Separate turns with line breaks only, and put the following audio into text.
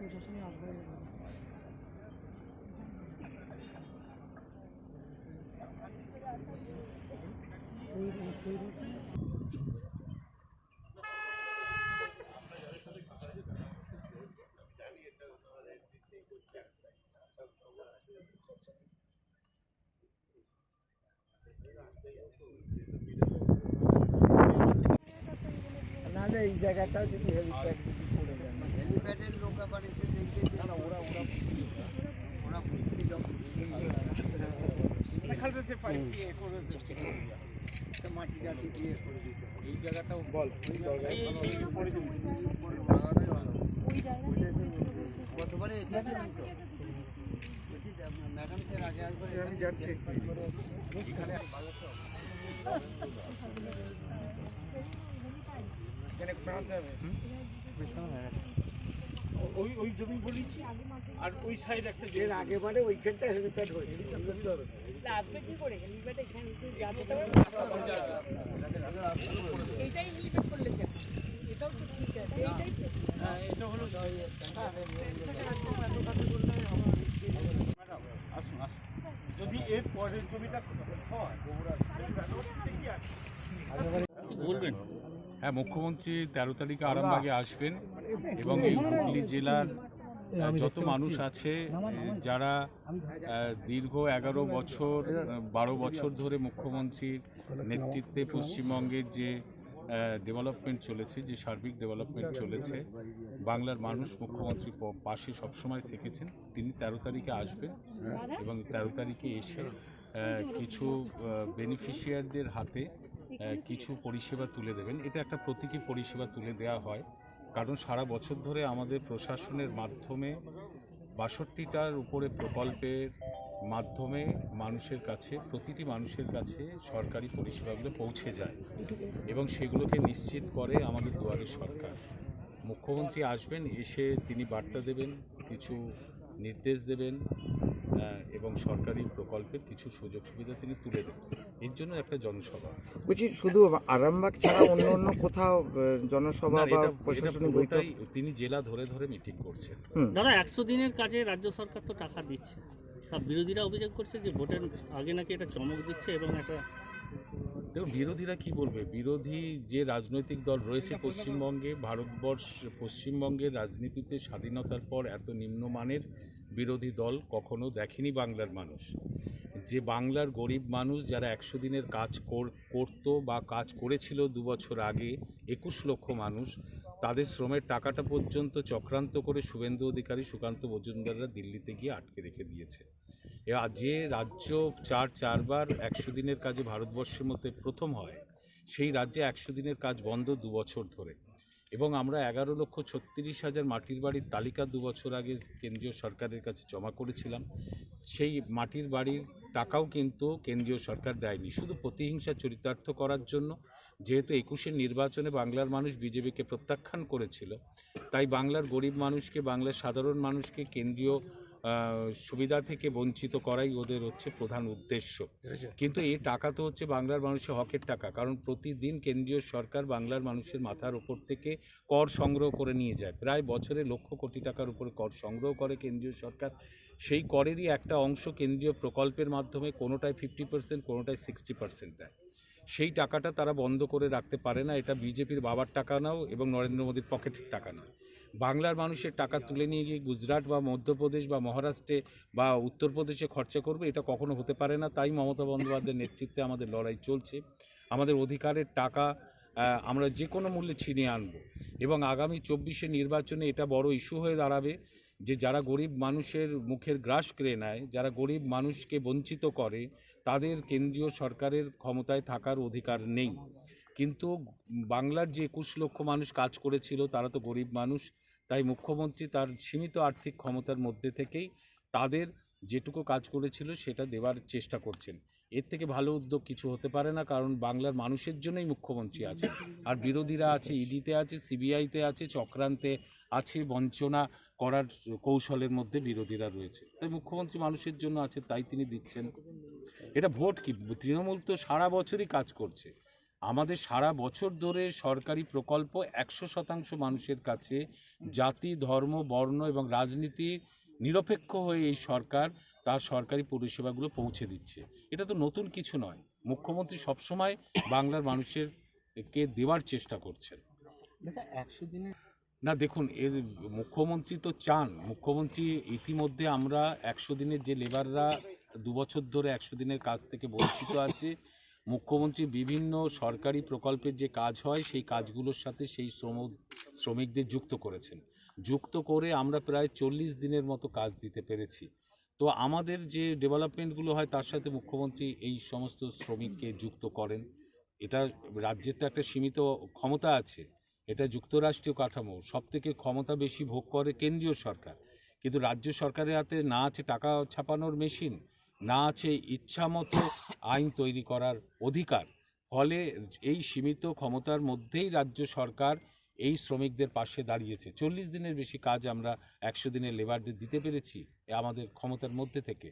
প্রশাসনে আসবে।
নাহলে এই জায়গাটাও যদি
হেলিপ্যাডের লোক আবার এসে দেখবে যে ওরা ওরা ওরা
মাটি টাটি দিয়ে করে দিতে
এই জায়গাটাও বল গতবারে এসেছিলেন তো ম্যাডামকে আগে একবার
আমি যাচ্ছি
এখানে ভালো তো
এখানে বানাতে হবে
ওই ওই জমি বলেছি আর ওই সাইড একটা
এর আগেবারে ওইখানটা হেলিপ্যাড হয়েছিল
আসবে কি করে হেলিপ্যাড এখানে যাবে তো এইটাই হেলিপ্যাড করলে কেন এটাও তো ঠিক আছে এইটাই
হ্যাঁ, এটা হলো আসুন আসুন যদি এর পরের জমিটা হয়
বলবেন হ্যাঁ মুখ্যমন্ত্রী তেরো তারিখে আরামবাগে আসবেন এবং এই হুগলি জেলার যত মানুষ আছে যারা দীর্ঘ এগারো বছর বারো বছর ধরে মুখ্যমন্ত্রীর নেতৃত্বে পশ্চিমবঙ্গের যে ডেভেলপমেন্ট চলেছে, যে সার্বিক ডেভেলপমেন্ট চলেছে, বাংলার মানুষ মুখ্যমন্ত্রী পাশে সবসময় থেকেছেন। তিনি তেরো তারিখে আসবেন এবং তেরো তারিখে এসে কিছু বেনিফিশিয়ারদের হাতে কিছু পরিষেবা তুলে দেবেন। এটা একটা প্রতীকী পরিষেবা তুলে দেওয়া হয়। কারণ সারা বছর ধরে আমাদের প্রশাসনের মাধ্যমে বাষট্টিটার উপরে প্রকল্পের মাধ্যমে মানুষের কাছে, প্রতিটি মানুষের কাছে সরকারি পরিষেবাগুলো পৌঁছে যায় এবং সেগুলোকে নিশ্চিত করে আমাদের দুয়ারের সরকার। মুখ্যমন্ত্রী আসবেন, এসে তিনি বার্তা দেবেন, কিছু নির্দেশ দেবেন এবং সরকারি প্রকল্পের কিছু সুযোগ সুবিধা তিনি তুলে দেবেন এর জন্য একটা জনসভা।
বলছি শুধু আরামবাগ ছাড়া অন্য অন্য কোথাও জনসভা বা প্রশাসনিক বৈঠক
তিনি জেলা ধরে ধরে মিটিং করছেন।
দাদা একশো দিনের কাজে রাজ্য সরকার তো টাকা দিচ্ছে। তা বিরোধীরা অভিযোগ করছে যে ভোটের আগে নাকি এটা চমক দিচ্ছে এবং এটা
দেখুন বিরোধীরা কি বলবে? বিরোধী যে রাজনৈতিক দল রয়েছে পশ্চিমবঙ্গে ভারতবর্ষ পশ্চিমবঙ্গের রাজনীতিতে স্বাধীনতার পর এত নিম্নমানের বিরোধী দল কখনো দেখেনি বাংলার মানুষ। যে বাংলার গরিব মানুষ যারা একশো দিনের কাজ কর- করতো বা কাজ করেছিল দু বছর আগে, একুশ লক্ষ মানুষ, তাদের শ্রমের টাকাটা পর্যন্ত চক্রান্ত করে শুভেন্দু অধিকারী সুকান্ত মজুমদাররা দিল্লিতে গিয়ে আটকে রেখে দিয়েছে। যে রাজ্য চার চারবার একশো দিনের কাজে ভারতবর্ষের মধ্যে প্রথম হয়, সেই রাজ্যে একশো দিনের কাজ বন্ধ দু বছর ধরে। এবং আমরা এগারো লক্ষ ছত্রিশ হাজার মাটির বাড়ির তালিকা দু বছর আগে কেন্দ্রীয় সরকারের কাছে জমা করেছিলাম। সেই মাটির বাড়ির টাকাও কিন্তু কেন্দ্রীয় সরকার দেয়নি। শুধু প্রতিহিংসা চরিতার্থ করার জন্য, যেহেতু একুশের নির্বাচনে বাংলার মানুষ বিজেপিকে প্রত্যাখ্যান করেছিল, তাই বাংলার গরিব মানুষকে, বাংলার সাধারণ মানুষকে কেন্দ্রীয় সুবিধা থেকে বঞ্চিত করাই ওদের হচ্ছে প্রধান উদ্দেশ্য। কিন্তু এই টাকা তো হচ্ছে বাংলার মানুষের হকের টাকা। কারণ প্রতিদিন কেন্দ্রীয় সরকার বাংলার মানুষের মাথার ওপর থেকে কর সংগ্রহ করে নিয়ে যায়। প্রায় বছরে লক্ষ কোটি টাকার উপরে কর সংগ্রহ করে কেন্দ্রীয় সরকার। সেই করেরই একটা অংশ কেন্দ্রীয় প্রকল্পের মাধ্যমে কোনোটায় ফিফটি পার্সেন্ট কোনোটায় সিক্সটি পার্সেন্ট দেয়। সেই টাকাটা তারা বন্ধ করে রাখতে পারে না। এটা বিজেপির বাবার টাকা নাও এবং নরেন্দ্র মোদীর পকেটের টাকা নয় বাংলার মানুষের টাকা তুলে নিয়ে গিয়ে গুজরাট বা মধ্যপ্রদেশ বা মহারাষ্ট্রে বা উত্তরপ্রদেশে খরচা করবে, এটা কখনো হতে পারে না। তাই মমতা বন্দ্যোপাধ্যায়ের নেতৃত্বে আমাদের লড়াই চলছে। আমাদের অধিকারের টাকা আমরা যে কোনো মূল্যে ছিনিয়ে আনব এবং আগামী চব্বিশে নির্বাচনে এটা বড় ইস্যু হয়ে দাঁড়াবে যে যারা গরিব মানুষের মুখের গ্রাস কেড়ে নেয়, যারা গরিব মানুষকে বঞ্চিত করে, তাদের কেন্দ্রীয় সরকারের ক্ষমতায় থাকার অধিকার নেই। কিন্তু বাংলার যে একুশ লক্ষ মানুষ কাজ করেছিল, তারা তো গরিব মানুষ। তাই মুখ্যমন্ত্রী তার সীমিত আর্থিক ক্ষমতার মধ্যে থেকেই তাদের যেটুকু কাজ করেছিল সেটা দেওয়ার চেষ্টা করছেন। এর থেকে ভালো উদ্যোগ কিছু হতে পারে না, কারণ বাংলার মানুষের জন্যই মুখ্যমন্ত্রী আছে। আর বিরোধীরা আছে, ইডিতে আছে, সিবিআইতে আছে, চক্রান্তে আছে, বঞ্চনা করার কৌশলের মধ্যে বিরোধীরা রয়েছে। তাই মুখ্যমন্ত্রী মানুষের জন্য আছে, তাই তিনি দিচ্ছেন। এটা ভোট কি? তৃণমূল তো সারা বছরই কাজ করছে। আমাদের সারা বছর ধরে সরকারি প্রকল্প একশো শতাংশ মানুষের কাছে জাতি ধর্ম বর্ণ এবং রাজনীতি নিরপেক্ষ হয়ে এই সরকার তার সরকারি পরিষেবাগুলো পৌঁছে দিচ্ছে। এটা তো নতুন কিছু নয়। মুখ্যমন্ত্রী সবসময় বাংলার মানুষের কে দেওয়ার চেষ্টা করছেন।
একশো দিনের
না দেখুন এর মুখ্যমন্ত্রী তো চান। মুখ্যমন্ত্রী ইতিমধ্যে আমরা একশো দিনের যে লেবাররা দু বছর ধরে একশো দিনের কাজ থেকে বঞ্চিত আছে মুখ্যমন্ত্রী বিভিন্ন সরকারি প্রকল্পের যে কাজ হয়, সেই কাজগুলোর সাথে সেই শ্রম, শ্রমিকদের যুক্ত করেছেন। যুক্ত করে আমরা প্রায় চল্লিশ দিনের মতো কাজ দিতে পেরেছি। তো আমাদের যে ডেভেলপমেন্টগুলো হয়, তার সাথে মুখ্যমন্ত্রী এই সমস্ত শ্রমিককে যুক্ত করেন। এটা রাজ্যের তো একটা সীমিত ক্ষমতা আছে। এটা যুক্তরাষ্ট্রীয় কাঠামো। সব থেকে ক্ষমতা বেশি ভোগ করে কেন্দ্রীয় সরকার। কিন্তু রাজ্য সরকারের হাতে না আছে টাকা ছাপানোর মেশিন, না আছে ইচ্ছামতো আইন তৈরি করার অধিকার। ফলে এই সীমিত ক্ষমতার মধ্যেই রাজ্য সরকার এই শ্রমিকদের পাশে দাঁড়িয়েছে। চল্লিশ দিনের বেশি কাজ আমরা একশো দিনের লেবারদের দিতে পেরেছি আমাদের ক্ষমতার মধ্যে থেকে।